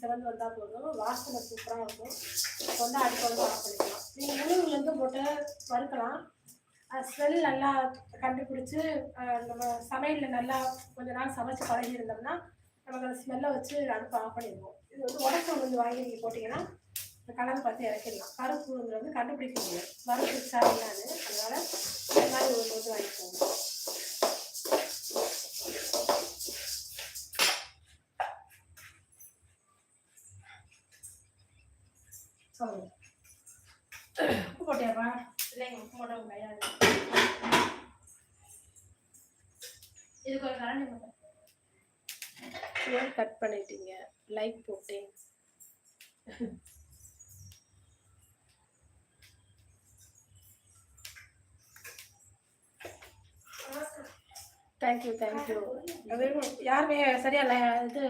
சிறந்து வந்தால் போதும். வாசனை சூப்பராக இருக்கும். கொண்டா வந்து அடுப்பு வந்து ஆஃப் பண்ணிக்கலாம் நீங்கள் முழுங்குலேருந்து போட்டு வறுக்கலாம். ஸ்மெல் நல்லா கண்டுபிடிச்சி நம்ம சமையலில் நல்லா கொஞ்ச நாள் சமைச்சு பழகி இருந்தோம்னா நமக்கு அந்த ஸ்மெல்லை வச்சு அடுப்பு ஆஃப் பண்ணிடுவோம். இது வந்து உடம்பு உளுந்து வாங்கி நீங்கள் போட்டிங்கன்னா இந்த கலர் பார்த்து இறக்கிடலாம். கருப்பு உளுந்து வந்து கண்டுபிடிக்க முடியாது. வறுத்துச்சா என்னன்னு அதனால் இந்த மாதிரி உளுந்து வந்து வாங்கிக்கோங்க. ஏன் கட் பண்ணிட்டீங்க? லைக் போட்டேன். தேங்க்யூ தேங்க்யூ அது யாருமே சரியா இல்லை இது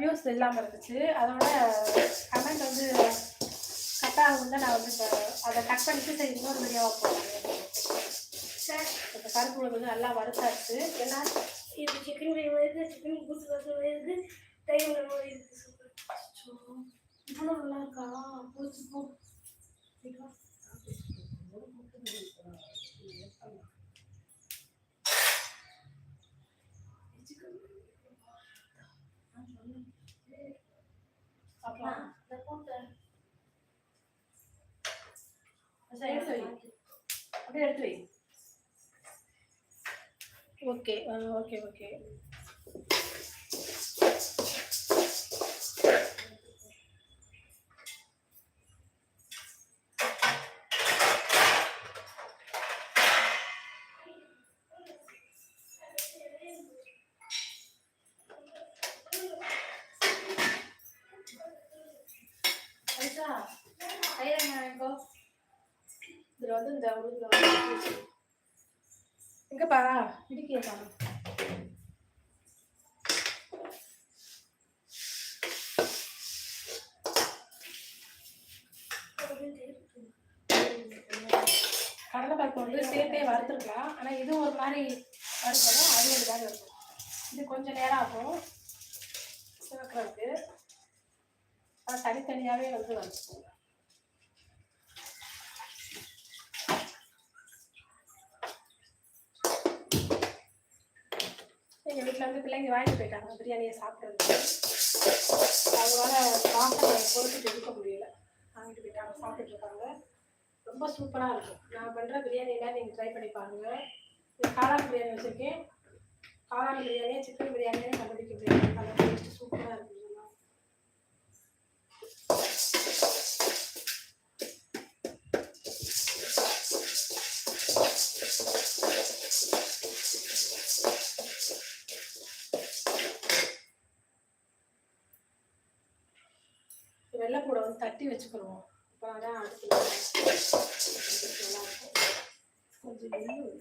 வியூஸ் இல்லாமல் இருந்துச்சு. அதோட கமெண்ட் வந்து கட் வந்து நான் வந்து அதை கட் பண்ணிட்டு சரி இன்னொரு வீடியோவாக போகிறேன் இப்போ கருப்பு வந்து நல்லா வறுத்தாச்சு. ஏன்னா இது சிக்கன் பிரியாணி இருக்குது சிக்கன் கூட்டு வசதி இருக்குது தயிர் உணவு இருக்குது சூப்பர் அச்சோ, இவ்வளோ நல்லா இருக்கா போச்சு போ அப்படியே எடுத்து வை ஓகே ஓகே ஓகே ஐசா தயிர் என்ன வாங்கிக்கோ இதில் வந்து இந்த உருளை வந்து எங்கப்பா இடிக்கிய காணும் கடலைப்பருப்பு வந்து சேர்த்தே வறுத்துருக்கலாம். ஆனால் இது ஒரு மாதிரி வறுக்கணும் அது ஒரு மாதிரி இருக்கும். இது கொஞ்சம் நேரம் ஆகும். சிவக்கிறதுக்கு. ஆனால் தனித்தனியாகவே வந்து வறுத்துக்கோங்க. எங்கள் வீட்டில் வந்து பிள்ளைங்க வாங்கிட்டு போயிட்டாங்க. பிரியாணியை சாப்பிட்றதுக்கு. அதனால வாசனை பொறுத்து இருக்க முடியும் வாங்கிட்டு போயிட்டாங்க சாப்பிட்டுட்டு இருக்காங்க. ரொம்ப சூப்பராக இருக்கும். நான் பண்ணுற பிரியாணி எல்லாம் நீங்கள் ட்ரை பண்ணி பாருங்கள் இது காளான் பிரியாணி வச்சுருக்கேன். காளான் பிரியாணி சிக்கன் பிரியாணியே கண்டுபிடிக்க பிரியாணி அந்த டேஸ்ட்டு சூப்பராக இருக்கும். தட்டி வச்சுக்கிடுவோம் அப்போ தான் அடுத்து நல்லா இருக்கும் கொஞ்சம் எள்ளு ஒரு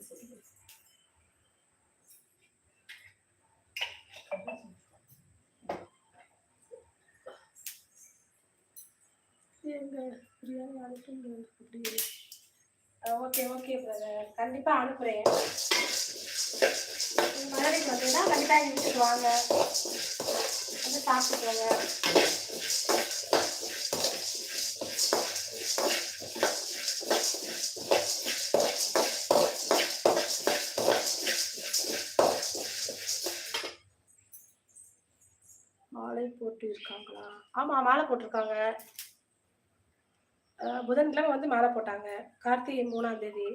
சிறிது. பிரியாணி அனுப்புங்க அப்படி ஓகே ஓகே பிரதர் கண்டிப்பாக அனுப்புகிறேன் நீங்கள் மதுரைக்கு வந்தீங்கன்னா கண்டிப்பாக எங்கள் வீட்டுக்கு வாங்க. வந்து சாப்பிட்டுக்கோங்க. மாலை போட்டு இருக்காங்களா ஆமாம் மாலை போட்டிருக்காங்க. புதன்கிழமை வந்து மாலை போட்டாங்க. கார்த்திகை மூணாம் தேதி.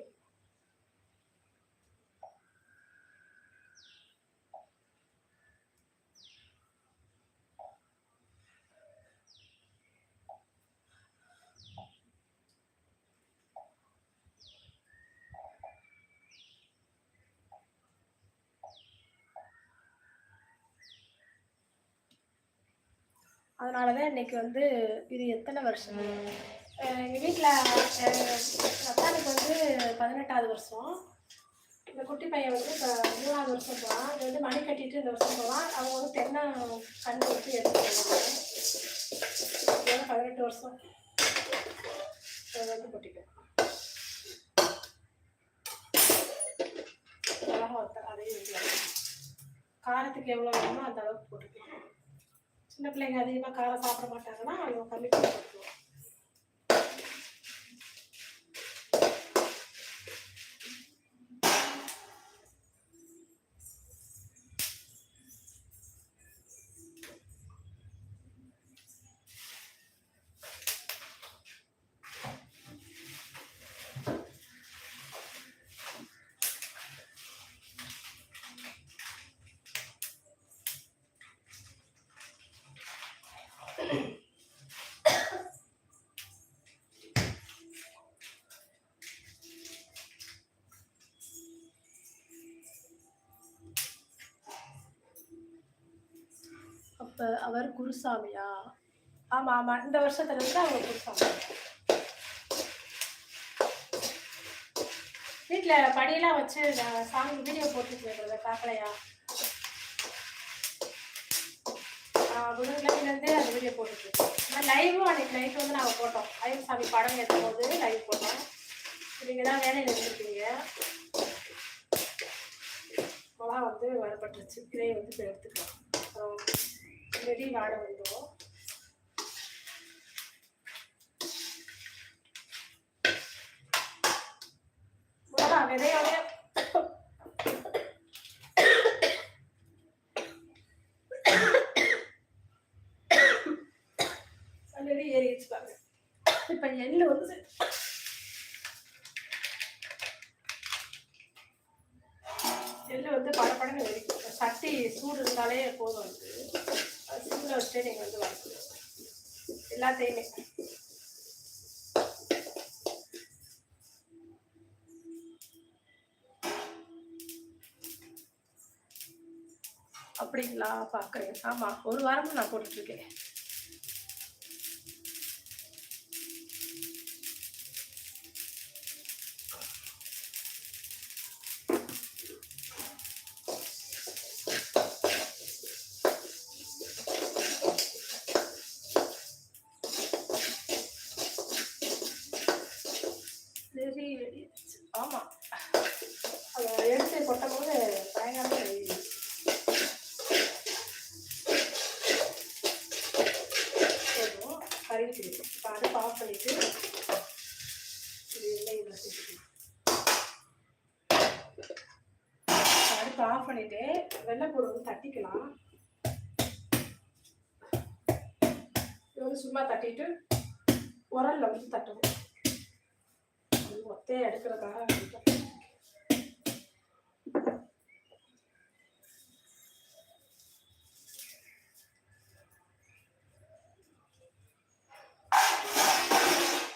அதனால தான் இன்னைக்கு வந்து இது எத்தனை வருஷம்? எங்கள் வீட்டில் அத்தானுக்கு வந்து பதினெட்டாவது வருஷம். இந்த குட்டி பையன் வந்து இப்போ மூணாவது வருஷம் போவான் இது வந்து மணி கட்டிட்டு இந்த வருஷம் போவான் அவங்க வந்து தென்னை கண் கொடுத்து எடுத்து பதினெட்டு வருஷம். வந்து கொட்டிக்கும் அழகாக ஒருத்தர் அதையும் காரத்துக்கு எவ்வளோ வேணுமோ அந்த அளவுக்கு போட்டுக்கலாம். சின்ன பிள்ளைங்க அதிகமாக காரம் சாப்பிட மாட்டாங்கன்னா அவங்க கம்மி பண்ணி கொடுத்துருவோம் அவர் குருசாமியா? ஆமாம் ஆமாம் இந்த வருஷத்துல இருந்து அவங்க குருசாமி. வீட்டில் படியெல்லாம் வச்சு நான் சாமி வீடியோ போட்டுருக்கேன் பார்க்கலையா புதன்கிழமையிலேருந்தே அந்த வீடியோ போட்டுட்டு ஆனால் லைவும் அன்னைக்கு நைட் வந்து நாங்கள் போட்டோம். ஐயன் சாமி படம் ஏற்றும் போது லைவ் போட்டோம். நீங்கள் தான் வேலையில் இருந்திருக்கீங்க. வந்து வரப்பட்டுருச்சு கிரே வந்து எடுத்துக்கலாம். ரெடி வாட வந்துடும் மிளகா விதையோட ஆல்ரெடி ஏறிடுச்சு பாருங்க. இப்போ எள்ளு வந்து எள்ளு வந்து படப்படன்னு வெடிக்கும். சட்டி சூடு இருந்தாலே போதும் வந்து அது. சூடில் வச்சுட்டே நீங்கள் வந்து வறுக்கணும் எல்லாத்தையுமே. அப்படிங்களா? பார்க்குறேன் ஆமாம் ஒரு வாரமும் நான் போட்டுட்ருக்கேன் சும்மா தட்டிட்டு உரல்ல வந்து தட்டணும் ஒத்தையை எடுக்கிறதுக்காக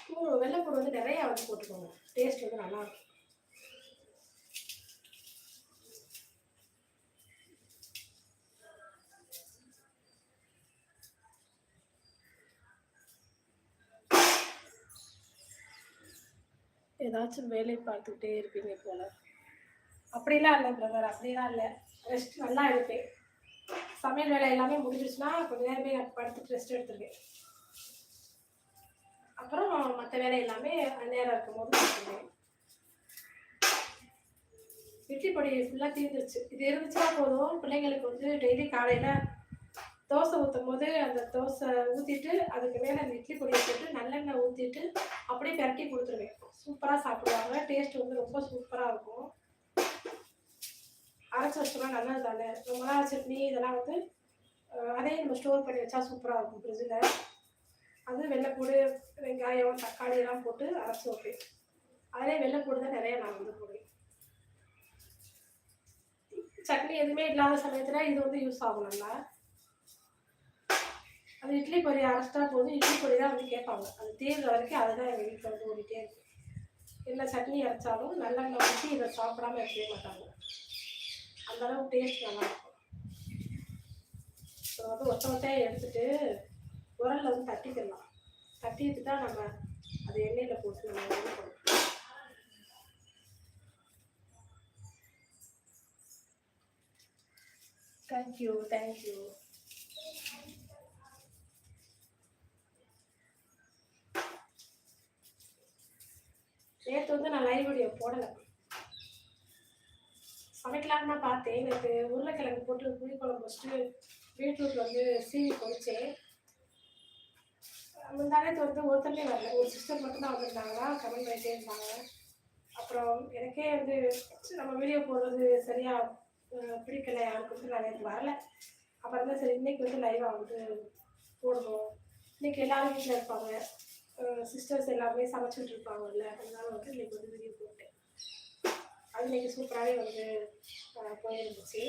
பூ வெள்ளைப்பூடு வந்து நிறையா வந்து போட்டுக்கோங்க. டேஸ்ட் வந்து நல்லா ஏதாச்சும் வேலை பார்த்துக்கிட்டே இருப்பீங்க போல. அப்படிலாம் இல்லை பிரதர் அப்படிலாம் இல்லை. ரெஸ்ட் நல்லா எடுப்பேன் சமையல் வேலை எல்லாமே முடிஞ்சிருச்சுன்னா கொஞ்ச நேரமே நான் படுத்துட்டு ரெஸ்ட் எடுத்துருவேன். அப்புறம் மற்ற வேலை எல்லாமே நேரம் இருக்கும்போது பார்த்துக்குவேன். இட்லி பொடி ஃபுல்லாக தீர்ந்துருச்சு இது இருந்துச்சுன்னா போதும். பிள்ளைங்களுக்கு வந்து டெய்லி காலையில் தோசை ஊற்றும் போது அந்த தோசை ஊற்றிட்டு அதுக்கு மேலே அந்த இட்லி பொடியை போட்டு நல்லெண்ணெய் ஊற்றிட்டு அப்படியே பிரட்டி கொடுத்துருவேன். சூப்பராக சாப்பிடுவாங்க. டேஸ்ட் வந்து ரொம்ப சூப்பராக இருக்கும். அரைச்சி வச்சோம்னா நல்லது தானே? ரொம்ப நாள் சட்னி இதெல்லாம் வந்து அதே நம்ம ஸ்டோர் பண்ணி வச்சா சூப்பராக இருக்கும் ஃப்ரிட்ஜில் அது வெள்ளைப்பூடு வெங்காயம் தக்காளி எல்லாம் போட்டு அரைச்சி வைப்பேன். அதிலே வெள்ளைப்பூடு தான் நிறைய நான் வந்து போடுவேன். சட்னி எதுவுமே இல்லாத சமயத்தில் இது வந்து யூஸ் ஆகும் நல்லா. அது இட்லி பொடி அரைச்சிட்டா போதும். இட்லி பொடி தான் வந்து கேட்பாங்க. அது தீர்ற வரைக்கும் அதுதான் எங்கள் வீட்டில் வந்து ஓடிட்டே இருக்கு. என்ன சட்னி அரைச்சாலும் நல்லெண்ணெய் ஊற்றி இதை சாப்பிடாம இருக்கவே மாட்டாங்க. அந்தளவுக்கு டேஸ்ட் நல்லாயிருக்கும் ஸோ வந்து ஒத்த ஒத்தையை எடுத்துட்டு உரலில் வந்து தட்டிக்கலாம். தட்டிட்டு தான் நம்ம அது எண்ணெயில் போட்டு நம்ம இது தேங்க்யூ தேங்க்யூ போடலை. சமைக்கலான்னு தான் பார்த்தேன். எனக்கு உருளைக்கிழங்கு போட்டு புளி குழம்பு வச்சுட்டு பீட்ரூட் வந்து சீவி பொறிச்சேன் முந்தானத்து வந்து ஒருத்தருமே வரல. ஒரு சிஸ்டர் மட்டும்தான் வந்திருந்தாங்களா? கமெண்ட் பண்ணிட்டே இருந்தாங்க. அப்புறம் எனக்கே வந்து நம்ம வீடியோ போடுறது சரியாக பிடிக்கல. யாருக்கு வந்து நான் நேற்று வரல. அப்புறம் தான் சரி இன்றைக்கி வந்து லைவாக வந்து போடுவோம் இன்றைக்கி எல்லாரும் வீட்டில் இருப்பாங்க. சிஸ்டர்ஸ் எல்லாமே சமைச்சிட்டு இருப்பாங்கல்ல. அதனால வந்து இன்றைக்கி வந்து வீடியோ போட்டேன். அது சூப்பராகவே வந்து போயிருந்துச்சு.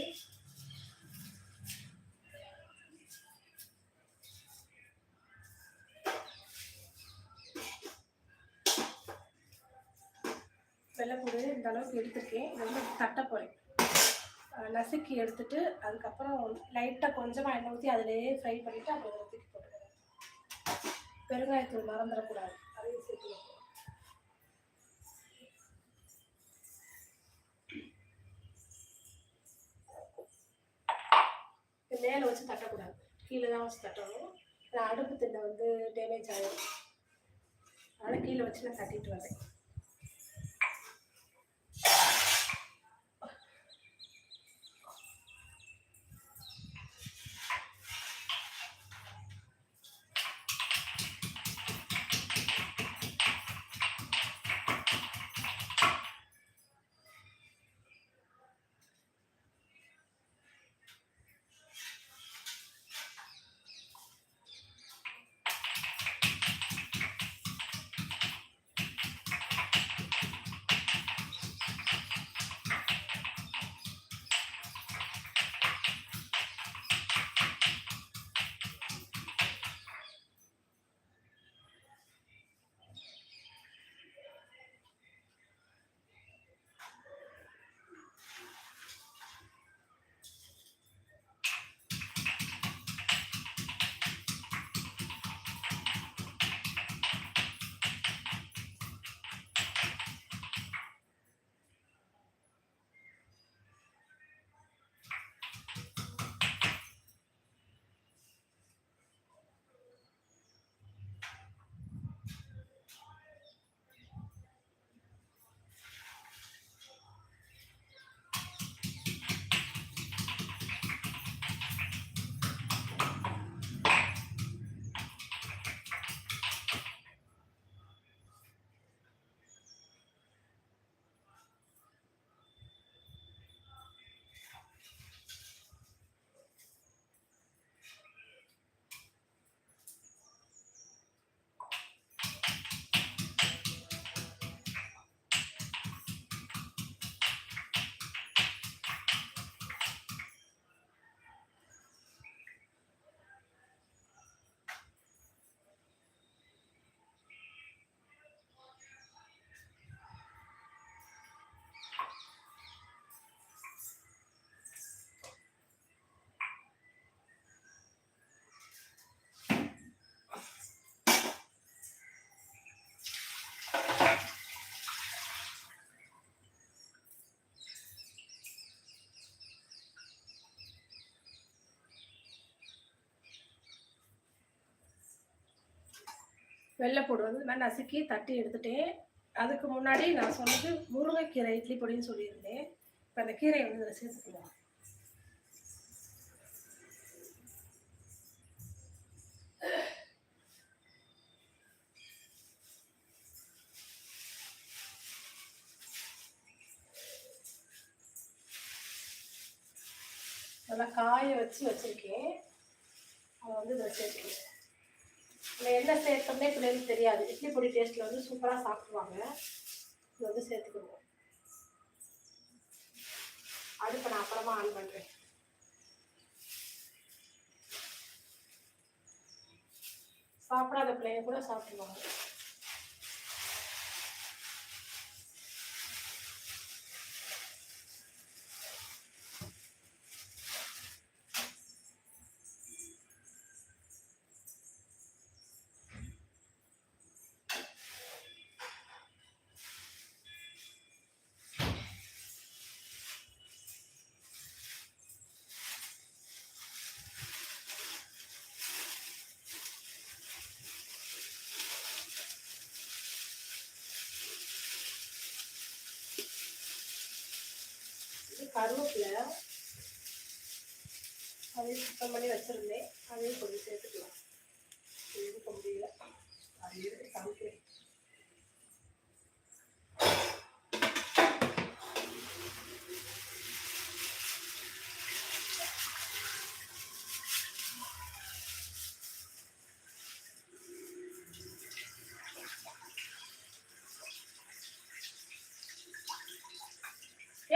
வெள்ளைப்பூடு இந்த அளவுக்கு எடுத்துருக்கேன். இது வந்து தட்ட போகிறேன் நசுக்கி எடுத்துட்டு அதுக்கப்புறம் லைட்டாக கொஞ்சமாக எண்ணெய் ஊற்றி அதிலேயே ஃப்ரை பண்ணிவிட்டு அப்புறம் இதில் தூக்கி போட்டுக்கிறேன் பெருங்காயத்தூள் மறந்துடக்கூடாது. அதையும் சேர்த்துக்கணும் இது மேலே வச்சு தட்டக்கூடாது. கீழே தான் வச்சு தட்டணும். அடுப்பு திண்டை வந்து டேமேஜ் ஆகிடும் அதனால் கீழே வச்சு நான் தட்டிட்டு வரேன். வெள்ளைப்பூடு வந்து இந்த மாதிரி நசுக்கி தட்டி எடுத்துட்டேன். அதுக்கு முன்னாடி நான் சொன்னது முருங்கைக்கீரை இட்லி பொடின்னு சொல்லியிருந்தேன். இப்போ அந்த கீரையை வந்து இதில் சேர்த்துக்கலாம் நல்லா காய வச்சு வச்சுருக்கேன். அதை வந்து இதில் சேர்த்துக்கிறேன். இதில் என்ன சேர்த்தோம்னே பிள்ளைங்களுக்கு தெரியாது. இட்லி பொடி டேஸ்ட்டில் வந்து சூப்பராக சாப்பிடுவாங்க இது வந்து சேர்த்துக்கிடுவோம். அடுப்பை நான் அப்புறமா ஆன் பண்ணுறேன் சாப்பிடாத பிள்ளைங்க கூட சாப்பிடுவாங்க கருவேப்பிலை அதையும் சுத்தம் பண்ணி வச்சுருந்தேன். அதையும் கொஞ்சம் சேர்த்துக்கலாம் இருக்க முடியல அது இருக்கு காமிக்கிறேன்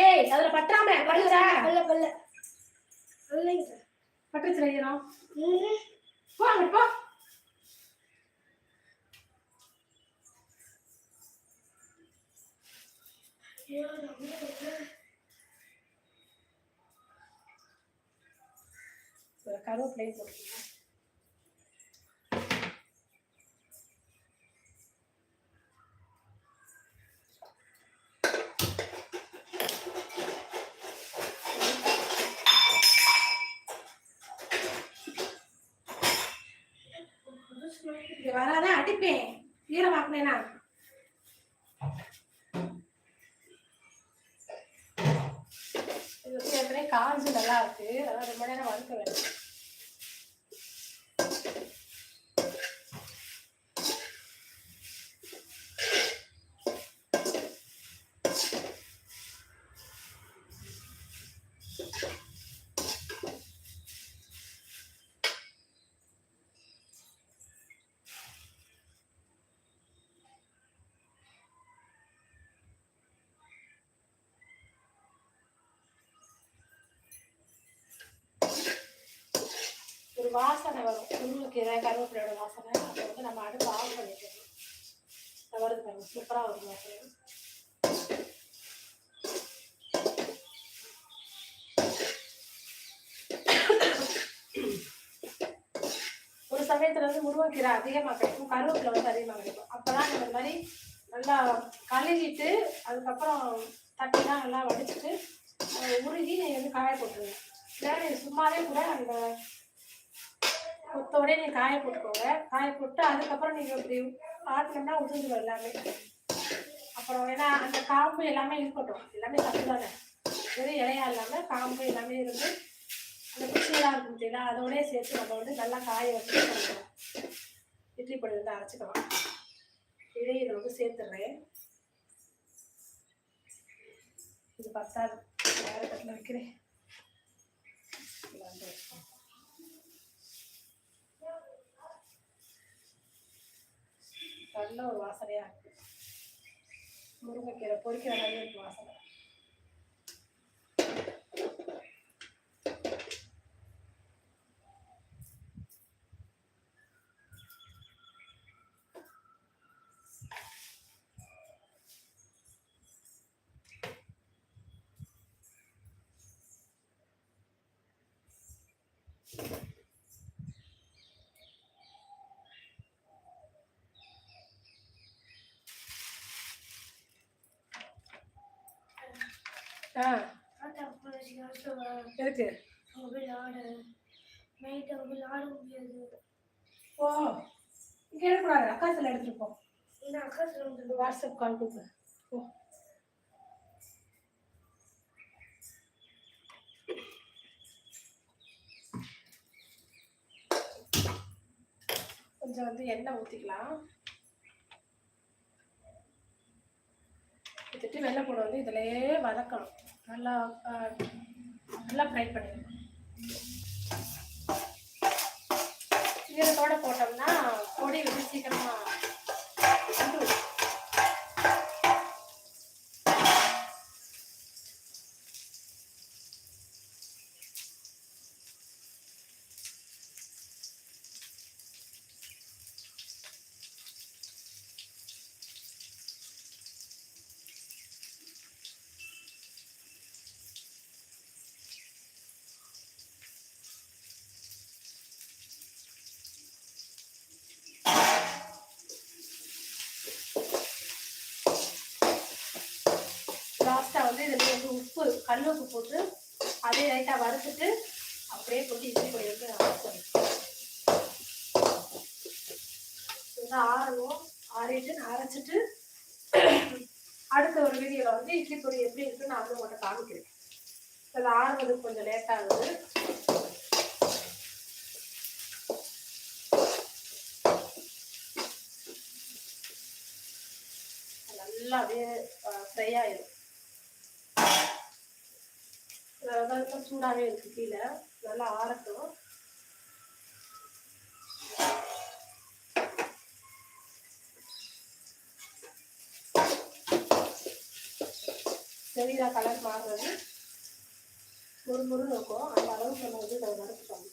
ஏய் அதுல பற்றாம படுகிற பல்ல பல்ல இல்லைங்க பட்டுச்சு ம் போ அங்கிட்டு போ. கருவேப்பிலையும் போட்டுக்கலாம் காஞ்சு நல்லா இருக்கு. அதான் ரொம்ப நேரம் வறுக்க வேணும் ஒரு வாசனை வரும் முருங்கைக்கீரை கருவேப்பிலையோட வாசனை அப்போ வந்து நம்ம அடுப்பு ஆஃப் பண்ணிக்கணும் அது வருது பாருங்க சூப்பராக வரும் வாசனை ஒரு சமயத்துல வந்து முருங்கைக்கீரை அதிகமாக கிடைக்கும் கருவேப்பிலை வந்து அதிகமாக கிடைக்கும். அப்பதான் தான் இந்த மாதிரி நல்லா கழுவிட்டு அதுக்கப்புறம் தட்டிலாம் நல்லா வடிச்சிட்டு உருகி நீ வந்து காய போட்டுருங்க. இல்லை சும்மாவே கூட அந்த கொத்தோடய நீ காய போட்டுக்கோங்க. காய போட்டு அதுக்கப்புறம் நீங்கள் இப்படி ஆட்டினோம்னா உதிர்ந்துடும் எல்லாமே. அப்புறம் ஏன்னா அந்த காம்பு எல்லாமே இருக்கட்டும். எல்லாமே தப்பு தானே வெறும் இலையா இல்லாமல் காம்பு எல்லாமே இருந்து அந்த குச்சியெல்லாம் இருக்கும் பார்த்தீங்களா அதோடய சேர்த்து நம்ம வந்து நல்லா காய வச்சு இட்லி பொடி வந்து அரைச்சிக்கலாம். இதையும் வந்து சேர்த்துடுறேன். இது பத்தாது. வேறு கட்டில் வைக்கிறேன். நல்ல ஒரு வாசனையாக இருக்குது முருங்கைக்கீரை பொரிக்கிற மாதிரி இருக்கு வாசனை ஆ ஆட்டா போலீஸ் ஆட்டோ இருக்கு அவங்க போய் ஆட நைட் அவங்க போய் ஆட முடியாது ஓ இங்கே எடுக்கக்கூடாது அக்காசில் எடுத்துட்டு போ இந்த அக்கா சொல்லுங்க இந்த வாட்ஸ்அப் கால் கொடுத்து. ஓ கொஞ்சம் வந்து எண்ணெய் ஊற்றிக்கலாம் ஊற்றிட்டு வெள்ளைப்பூடு வந்து இதிலேயே வதக்கணும். நல்லா நல்லா ஃப்ரை பண்ணிடணும் ஈரத்தோட போட்டோம்னா பொடி வந்து சீக்கிரமாக லாஸ்ட்டாக வந்து இதில் வந்து உப்பு கல் போட்டு அதே லைட்டாக வறுத்துட்டு அப்படியே போட்டு இட்லி பொடி வந்து நல்லா ஆறணும். ஆறிட்டு அரைச்சிட்டு அடுத்த ஒரு வீடியோவில் வந்து இட்லி பொடி எப்படி இருக்குன்னு நான் வந்து உங்கள்கிட்ட காமிக்கிறேன். இதில் ஆறுறதுக்கு கொஞ்சம் லேட் ஆகுது நல்லா அப்படியே ஃப்ரை ஆயிடும் அதாவது சூடாகவே இருக்குது கீழே. நல்லா ஆறட்டும். செடியில கலர் மாறுறது. ஒரு இருக்கும். அந்த அளவுக்கு நம்ம வந்து அதை வறுத்துக்கணும்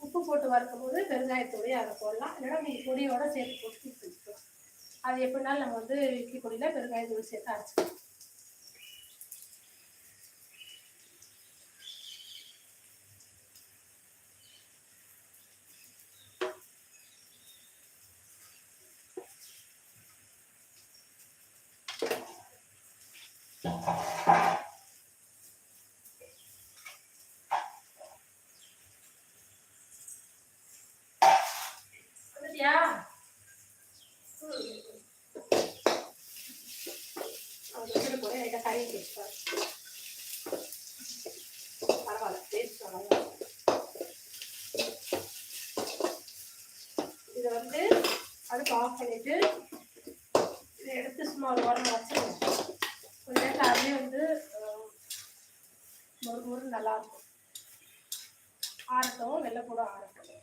உப்பு போட்டு வறுக்கும் போது பெருங்காயத்தோடய அதை போடலாம். இல்லைன்னா நீங்கள் பொடியோட சேர்த்து போட்டு அது எப்படினாலும் நம்ம வந்து இட்லி பொடியில் பெருங்காயத்தோடு சேர்த்து அரைச்சிக்கலாம் வந்துட்டியா அது வச்சுட்டு போய் பரவாயில்ல டேஸ்ட் பரவாயில்ல இதை வந்து அடுப்பு ஆஃப் பண்ணிட்டு இதை எடுத்து சும்மா ஒரு ஓரம் வச்சிருங்க கொஞ்ச நேரத்தில் அதுவே வந்து அஹ், மொறு மொறு நல்லா இருக்கும் ஆறட்டும் வெள்ளை கூட ஆறட்டும்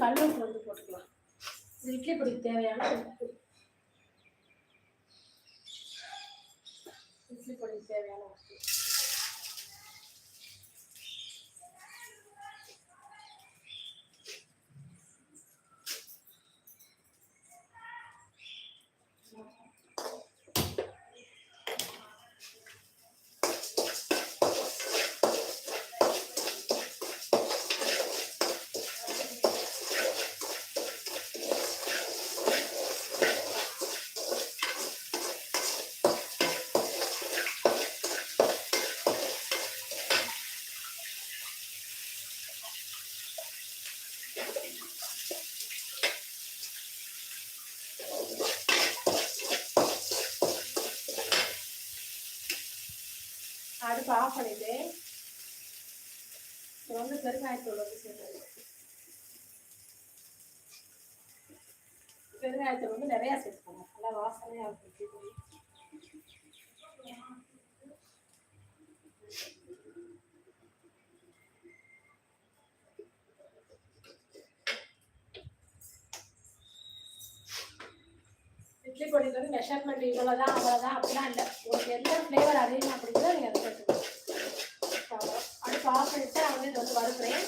இது உப்பு வந்து போட்டுக்கலாம். இது இட்லி பொடிக்கு தேவையான உப்பு. இட்லி பொடிக்கு தேவையான உப்பு. அடுப்பு ஆஃப் பண்ணிட்டு இப்போ வந்து பெருங்காயத்தூள் வந்து சேர்த்துருங்க பெருங்காயத்தூள் வந்து நிறையா சேர்த்துக்கோங்க நல்லா வாசனையாக இருக்கும். இட்லி பொடி வந்து மெஷர்மெண்ட் இவ்வளோதான் அவ்வளோதான் ஃப்ளேவர் அதிகமாக பிடிக்குதோ நீங்கள் அதை சேர்த்துக்கணும் அவ்வளோ. அடுப்பு ஆஃப் பண்ணிட்டு நான் வந்து இது வந்து வறுக்கிறேன்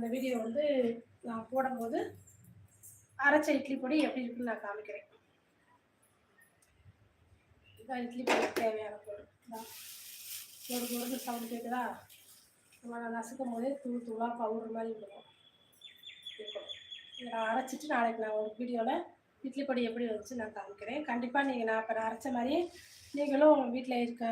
அந்த வீடியோ வந்து நான் போடும்போது அரைச்ச இட்லி பொடி எப்படி இருக்குன்னு நான் காமிக்கிறேன். இதுதான் இட்லி பொடிக்கு தேவையான பொருள். தான் ஒரு பொருள் சவுண்ட் கேட்குதா நம்ம நான் நசுக்கும் போதே தூள் தூளாக பவுடர் மாதிரி இருக்கும். இருக்கும். இதை நான் அரைச்சிட்டு நாளைக்கு நான் ஒரு வீடியோவில் இட்லி பொடி எப்படி வந்துச்சு நான் காமிக்கிறேன். கண்டிப்பாக நீங்கள் நான் இப்போ நான் அரைச்ச மாதிரியே நீங்களும் உங்கள் வீட்டில் இருக்க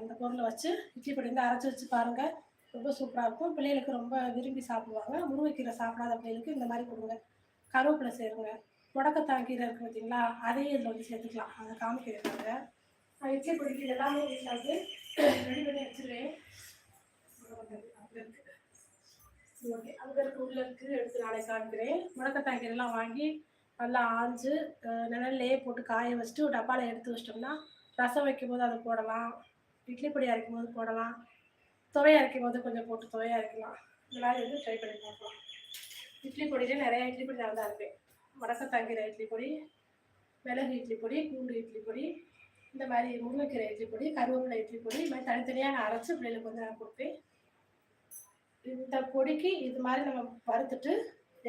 அந்த பொருளை வச்சு இட்லி பொடி வந்து அரைச்சி வச்சு பாருங்கள் ரொம்ப சூப்பராக இருக்கும். பிள்ளைகளுக்கு ரொம்ப விரும்பி சாப்பிடுவாங்க. முருங்கைக்கீரை சாப்பிடாத பிள்ளைகளுக்கு இந்த மாதிரி கொடுங்க. கருவேப்பிலை சேருங்க முடக்கத்தான் கீரை இருக்குது பார்த்தீங்களா அதையும் இதில் வந்து சேர்த்துக்கலாம். அதை காமிக்கிறாங்க நான் இட்லி பொடிக்கு எல்லாமே வீட்டில் வந்து ரெடி பண்ணி வச்சுருவேன். அங்கே இருக்குது ஓகே அங்கே இருக்க உள்ளே இருக்குது எடுத்து நாளைக்கு காமிக்கிறேன். முடக்கத்தான் கீரைலாம் வாங்கி நல்லா ஆஞ்சு நிழல்லையே போட்டு காய வச்சுட்டு ஒரு டப்பாவில் எடுத்து வச்சிட்டோம்னா ரசம் வைக்கும் போது அதை போடலாம். இட்லி பொடி அரைக்கும் போது போடலாம். துவையா அரைக்கும் போது கொஞ்சம் போட்டு துவையை அரைக்கலாம். இந்த மாதிரி வந்து ட்ரை பண்ணி பார்க்கலாம். இட்லி பொடியிலே நிறைய இட்லி பொடி நான் தான் இருப்பேன் முடக்கத்தாங்கிற இட்லி பொடி மிளகு இட்லி பொடி பூண்டு இட்லி பொடி இந்த மாதிரி முருங்கைக்கீரை இட்லி பொடி கருவேப்பிலை இட்லி பொடி இது மாதிரி தனித்தனியாக நான் அரைச்சி பிள்ளைகளுக்கு வந்து நான் கொடுப்பேன். இந்த பொடிக்கு இது மாதிரி நம்ம வறுத்துட்டு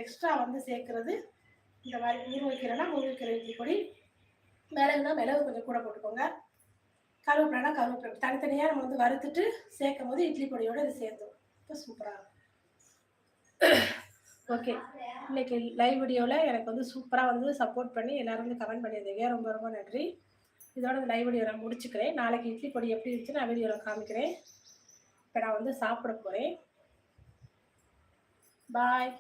எக்ஸ்ட்ரா வந்து சேர்க்குறது இந்த மாதிரி முருங்கைக்கீரைனா முருங்கைக்கீரை இட்லி பொடி. மிளகுனா மிளகு கொஞ்சம் கூட போட்டுக்கோங்க. கருவேப்பிலனா கருவேப்பிலை. தனித்தனியாக நம்ம வந்து வறுத்துட்டு சேர்க்கும் போது இட்லி பொடியோடு இது சேர்த்தோம். இப்போ சூப்பராக இருக்கும். ஓகே இன்னைக்கு லைவ் வீடியோவில் எனக்கு வந்து சூப்பராக வந்து சப்போர்ட் பண்ணி எல்லோரும் வந்து கமெண்ட் பண்ணியிருந்தீங்க. ரொம்ப ரொம்ப நன்றி. இதோட இந்த லைவ் வீடியோ நான் முடிச்சுக்கிறேன். நாளைக்கு இட்லி பொடி எப்படி இருந்துச்சு நான் வீடியோவில் காமிக்கிறேன். இப்போ நான் வந்து சாப்பிட போகிறேன் பாய்